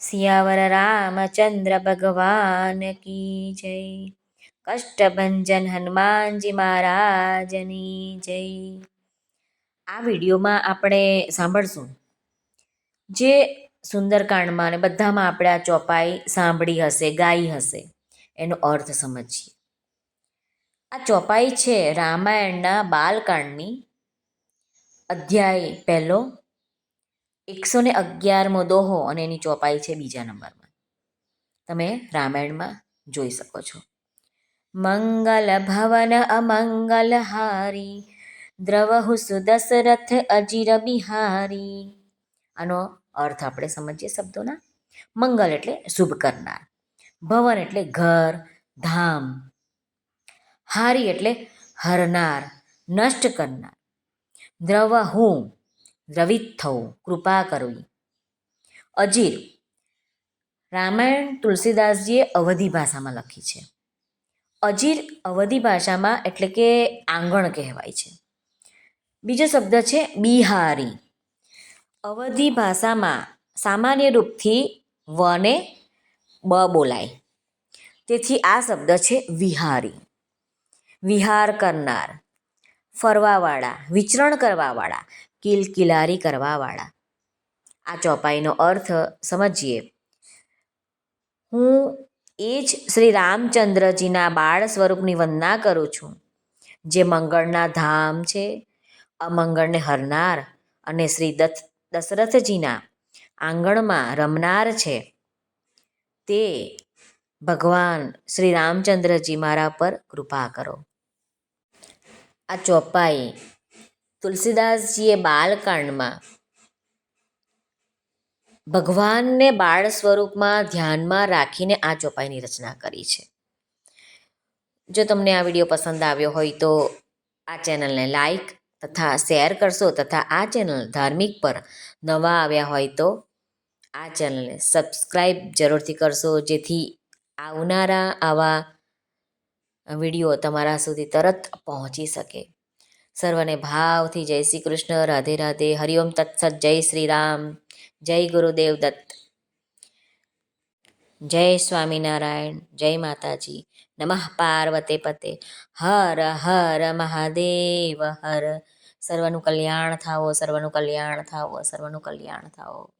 સિયાવર રામચંદ્ર ભગવાન કી જય કષ્ટભંજન હનુમાનજી મહારાજની જય આ વિડીયોમાં આપણે સાંભળશું જે સુંદરકાંડમાં અને બધામાં આપણે આ ચોપાઈ સાંભળી હશે, ગાઈ હશે, એનો અર્થ સમજીએ. આ ચોપાઈ છે રામાયણના બાલકાંડની અધ્યાય પહેલો એકસો ને અગિયારમો દોહો અને એની ચોપાઈ છે બીજા નંબરમાં. તમે રામાયણમાં જોઈ શકો છો. મંગલ ભવન અમંગલ હારી, દ્રવહુ સુદશરથ અજીર બિહારી. આનો અર્થ આપણે સમજીએ શબ્દોના? મંગલ એટલે શુભ કરનાર. ભવન એટલે ઘર, ધામ. હારી એટલે હરનાર, નષ્ટ કરનાર. દ્રવ હું દ્રવિત થવું. કૃપા કરવી. અજીર. રામાયણ તુલસીદાસજીએ અવધી ભાષામાં લખી છે. અજીર અવધી ભાષામાં એટલે કે આંગણ કહેવાય છે. બીજો શબ્દ છે બિહારી. અવધી ભાષામાં સામાન્ય રૂપથી વને બ બોલાય. તેથી આ શબ્દ છે વિહારી. વિહાર કરનાર. ફરવાવાળા. વિચરણ કરવાવાળા. કિલકિલારી કરવાવાળા. આ ચોપાઈનો અર્થ સમજીએ. હું એ જ શ્રી રામચંદ્રજીના બાળ સ્વરૂપની વંદના કરું છું, જે મંગળના ધામ છે, અમંગળને હરનાર અને શ્રી દત્ત દશરથજીના આંગણમાં રમનાર છે. તે ભગવાન શ્રી રામચંદ્રજી મારા પર કૃપા કરો. આ ચોપાઈ તુલસીદાસજીએ બાલકાંડમાં ભગવાનને બાળ સ્વરૂપમાં ધ્યાનમાં રાખીને આ ચોપાઈની રચના કરી છે. જો તમને આ વીડિયો પસંદ આવ્યો હોય તો આ ચેનલને લાઈક તથા શેર કરશો તથા આ ચેનલ ધાર્મિક પર નવા આવ્યા હોય તો આ ચેનલને સબસ્ક્રાઈબ જરૂરથી કરશો જેથી આવનારા આવા વીડિયો તમારા સુધી તરત પહોંચી શકે. સર્વને ભાવથી જય શ્રી કૃષ્ણ, રાધે રાધે હરિઓમ તત્સત, જય શ્રી રામ, જય ગુરુદેવ દત્ત. જય સ્વામિનારાયણ, જય માતાજી. નમઃ પાર્વતે પતે. હર હર મહાદેવ, હર. સર્વનું કલ્યાણ થાવો સર્વનું કલ્યાણ થાવો સર્વનું કલ્યાણ થાવો